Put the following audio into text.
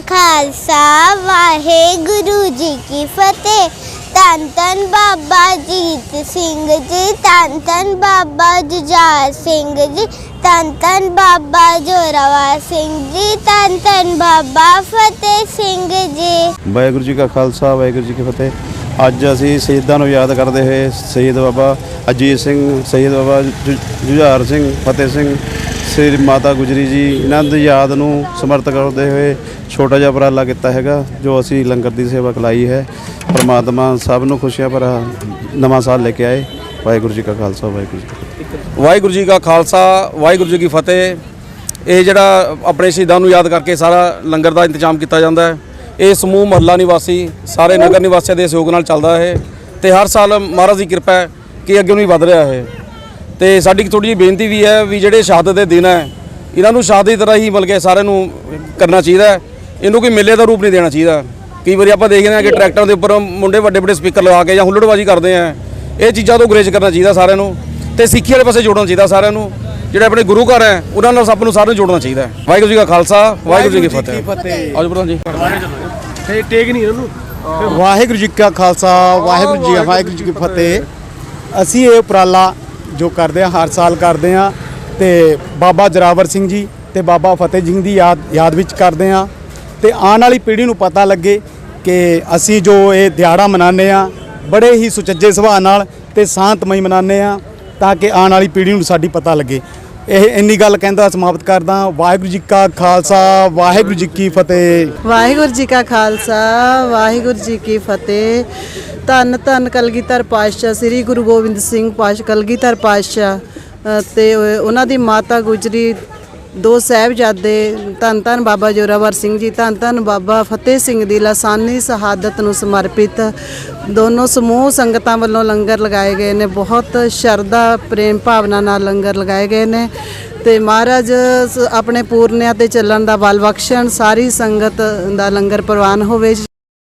ਖਾਲਸਾ, ਵਾਹਿਗੁਰੂ ਜੀ ਕੀ ਫਤਿਹ। ਧੰਨ ਧੰਨ ਬਾਬਾ ਜੀਤ ਸਿੰਘ ਜੀ, ਧੰਨ ਧੰਨ ਬਾਬਾ ਜੁਝਾਰ ਸਿੰਘ ਜੀ, ਧੰਨ ਧੰਨ ਬਾਬਾ ਜੋਰਾਵਰ ਸਿੰਘ ਜੀ, ਧੰਨ ਧੰਨ ਬਾਬਾ ਫਤਿਹ ਸਿੰਘ ਜੀ। ਵਾਹਿਗੁਰੂ ਜੀ ਕਾ ਖਾਲਸਾ, ਵਾਹਿਗੁਰੂ ਜੀ ਕੀ ਫਤਿਹ। ਅੱਜ ਅਸੀਂ ਸ਼ਹੀਦਾਂ ਨੂੰ ਯਾਦ ਕਰਦੇ ਹੋਏ, ਸ਼ਹੀਦ ਬਾਬਾ ਅਜੀਤ ਸਿੰਘ, ਸ਼ਹੀਦ ਬਾਬਾ ਜੁਝਾਰ ਸਿੰਘ, ਫਤਿਹ ਸਿੰਘ ਸ੍ਰੀ ਮਾਤਾ ਗੁਜਰੀ ਜੀ, ਇਹਨਾਂ ਦੀ ਯਾਦ ਨੂੰ ਸਮਰਥ ਕਰਦੇ ਹੋਏ ਛੋਟਾ ਜਿਹਾ ਉਪਰਾਲਾ ਕੀਤਾ ਹੈਗਾ, ਜੋ ਅਸੀਂ ਲੰਗਰ ਦੀ ਸੇਵਾ ਕਲਾਈ ਹੈ। ਪਰਮਾਤਮਾ ਸਭ ਨੂੰ ਖੁਸ਼ੀਆਂ ਭਰਾ ਨਵਾਂ ਸਾਲ ਲੈ ਕੇ ਆਏ। ਵਾਹਿਗੁਰੂ ਜੀ ਕਾ ਖਾਲਸਾ, ਵਾਹਿਗੁਰੂ ਜੀ ਕੀ ਫਤਿਹ। ਵਾਹਿਗੁਰੂ ਜੀ ਕਾ ਖਾਲਸਾ, ਵਾਹਿਗੁਰੂ ਜੀ ਕੀ ਫਤਿਹ। ਇਹ ਜਿਹੜਾ ਆਪਣੇ ਸ਼ਹੀਦਾਂ ਨੂੰ ਯਾਦ ਕਰਕੇ ਸਾਰਾ ਲੰਗਰ ਦਾ ਇੰਤਜ਼ਾਮ ਕੀਤਾ ਜਾਂਦਾ ਹੈ। ਇਹ ਸਮੂਹ ਮਹੱਲਾ ਨਿਵਾਸੀ, ਸਾਰੇ ਨਗਰ ਨਿਵਾਸੀਆਂ ਦੇ ਸਹਿਯੋਗ ਨਾਲ ਚੱਲਦਾ ਹੈ। ਤੇ ਹਰ ਸਾਲ ਮਹਾਰਾਜ ਦੀ ਕਿਰਪਾ ਹੈ ਕਿ ਅੱਗੇ ਨੂੰ ਹੀ ਵਧ ਰਿਹਾ ਹੈ। ਤੇ ਸਾਡੀ ਥੋੜੀ ਜਿਹੀ ਬੇਨਤੀ ਵੀ ਹੈ ਵੀ ਜਿਹੜੇ ਸ਼ਹਾਦਤ ਦੇ ਦਿਨ ਹੈ ਇਹਨਾਂ ਨੂੰ ਸ਼ਹਾਦਤ ਦੀ ਤਰ੍ਹਾਂ ਹੀ ਮਿਲ ਕੇ ਸਾਰਿਆਂ ਨੂੰ ਕਰਨਾ ਚਾਹੀਦਾ ਹੈ। ਇਹਨੂੰ ਕੋਈ ਮੇਲੇ ਦਾ ਰੂਪ ਨਹੀਂ ਦੇਣਾ ਚਾਹੀਦਾ। ਕਈ ਵਾਰੀ ਆਪਾਂ ਦੇਖਦੇ ਹਾਂ ਕਿ ਟਰੈਕਟਰਾਂ ਦੇ ਉੱਪਰ ਮੁੰਡੇ ਵੱਡੇ ਵੱਡੇ ਸਪੀਕਰ ਲਗਾ ਕੇ ਜਾਂ ਹੁੱਲੜਬਾਜ਼ੀ ਕਰਦੇ ਆ। ਇਹ ਚੀਜ਼ਾਂ ਤੋਂ ਗੁਰੇਜ਼ ਕਰਨਾ ਚਾਹੀਦਾ ਸਾਰਿਆਂ ਨੂੰ ਤੇ ਸਿੱਖੀ ਵਾਲੇ ਪਾਸੇ ਜੋੜਨਾ ਚਾਹੀਦਾ ਸਾਰਿਆਂ ਨੂੰ। ਜਿਹੜੇ ਆਪਣੇ ਗੁਰੂ ਘਰ ਹੈ ਉਹਨਾਂ ਨਾਲ ਸਭ ਨੂੰ ਸਾਰਿਆਂ ਨੂੰ ਜੋੜਨਾ ਚਾਹੀਦਾ ਹੈ। ਵਾਹਿਗੁਰੂ ਜੀ ਕਾ ਖਾਲਸਾ ਵਾਹਿਗੁਰੂ ਜੀ ਕੀ ਫਤਿਹ। ਆਜੋ ਪ੍ਰਧਾਨ ਜੀ। ਵਾਹਿਗੁਰੂ ਜੀ ਕਾ ਖਾਲਸਾ ਵਾਹਿਗੁਰੂ ਜੀ ਵਾਹਿਗੁਰੂ ਜੀ ਕੀ ਫਤਿਹ। ਅਸੀਂ ਇਹ ਉਪਰਾਲਾ ਜੋ ਕਰਦੇ ਆ, ਹਰ ਸਾਲ ਕਰਦੇ ਆ ਤੇ ਬਾਬਾ ਜਰਾਵਰ ਸਿੰਘ ਜੀ ਤੇ ਬਾਬਾ ਫਤਿਹ ਸਿੰਘ ਦੀ ਯਾਦ ਯਾਦ ਵਿੱਚ ਕਰਦੇ ਆ ਤੇ ਆਉਣ ਵਾਲੀ ਪੀੜ੍ਹੀ ਨੂੰ ਪਤਾ ਲੱਗੇ ਕਿ ਅਸੀਂ ਜੋ ਇਹ ਦਿਹਾੜਾ ਮਨਾਉਂਦੇ ਆ, ਬੜੇ ਹੀ ਸੁਚੱਜੇ ਸੁਭਾਅ ਨਾਲ ਤੇ ਸ਼ਾਂਤਮਈ ਮਨਾਉਂਦੇ ਆ ਤਾਂ ਕਿ ਆਉਣ ਵਾਲੀ ਪੀੜ੍ਹੀ ਨੂੰ ਸਾਡੀ ਪਤਾ ਲੱਗੇ। ਇਹ ਇੰਨੀ ਗੱਲ ਕਹਿੰਦਾ, ਸਮਾਪਤ ਕਰਦਾ, ਵਾਹਿਗੁਰੂ ਜੀ ਕਾ ਖਾਲਸਾ, ਵਾਹਿਗੁਰੂ ਜੀ ਕੀ ਫਤਿਹ। ਵਾਹਿਗੁਰੂ ਜੀ ਕਾ ਖਾਲਸਾ, ਵਾਹਿਗੁਰੂ ਜੀ ਕੀ ਫਤਿਹ। ਧੰਨ ਧੰਨ ਕਲਗੀਧਰ ਪਾਤਸ਼ਾਹ ਸ੍ਰੀ ਗੁਰੂ ਗੋਬਿੰਦ ਸਿੰਘ ਪਾਤਸ਼ਾਹ ਕਲਗੀਧਰ ਪਾਤਸ਼ਾਹ ਅ, ਤੇ ਉਹਨਾਂ ਦੀ ਮਾਤਾ ਗੁਜਰੀ ਦੋ ਸਾਹਿਬਜ਼ਾਦੇ ਧੰਨ ਧੰਨ ਬਾਬਾ ਜੋਰਾਵਰ ਸਿੰਘ ਜੀ ਧੰਨ ਧੰਨ ਬਾਬਾ ਫਤਿਹ ਸਿੰਘ ਦੀ ਲਾਸਾਨੀ ਸ਼ਹਾਦਤ ਨੂੰ ਸਮਰਪਿਤ। ਦੋਨੋਂ ਸਮੂਹ ਸੰਗਤਾਂ ਵੱਲੋਂ ਲੰਗਰ ਲਗਾਏ ਗਏ ਨੇ। ਬਹੁਤ ਸ਼ਰਧਾ ਪ੍ਰੇਮ ਭਾਵਨਾ ਨਾਲ ਲੰਗਰ ਲਗਾਏ ਗਏ ਨੇ। ਤੇ ਮਹਾਰਾਜ ਸ- ਆਪਣੇ ਪੂਰਨਿਆਂ ਤੇ ਚੱਲਣ ਦਾ ਬਲ ਬਖਸ਼ਣ ਸਾਰੀ ਸੰਗਤ ਦਾ ਲੰਗਰ ਪ੍ਰਵਾਨ ਹੋਵੇ।